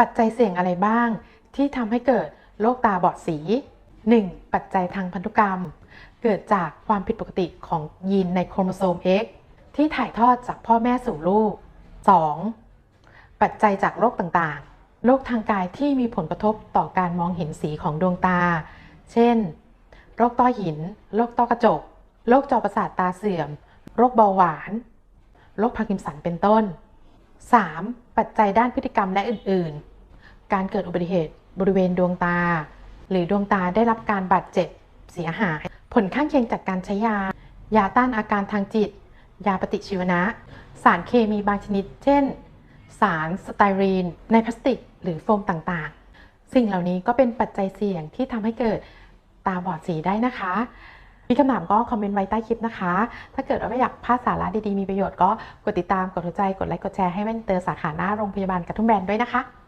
ปัจจัยเสี่ยงอะไรบ้าง ที่ทำให้เกิดโรคตาบอดสี 1. ปัจจัยทางพันธุกรรม เกิดจากความผิดปกติของยีนในโครโมโซม X ที่ถ่ายทอดจากพ่อแม่สู่ลูก 2. ปัจจัยจากโรคต่างๆ โรคทางกายที่มีผลกระทบต่อการมองเห็นสีของดวงตา เช่น โรคต้อหิน โรคต้อกระจก โรคจอประสาทตาเสื่อม โรคเบาหวาน โรคพาร์กินสัน เป็นต้น 3. ปัจจัยด้านพฤติกรรมและอื่น ๆ การเกิดอุบัติเหตุบริเวณดวงตา หรือดวงตาได้รับการบาดเจ็บเสียหาย ผลข้างเคียงจากการใช้ยา ยาต้านอาการทางจิต ยาปฏิชีวนะ สารเคมีบางชนิด เช่น สารสไตรีน ในพลาสติก หรือโฟมต่างๆ สิ่งเหล่านี้ก็เป็นปัจจัยเสี่ยงที่ทำให้เกิดตาบอดสีได้นะคะ มีคำถามก็คอมเมนต์ไว้ใต้คลิปนะคะ ถ้าเกิดว่าไม่อยากพลาดสาระดีๆ มีประโยชน์ก็กดติดตาม กดหัวใจ กดไลค์ กดแชร์ให้แว่นเตอร์สาขาหน้าโรงพยาบาลกระทุ่มแบนด้วยนะคะ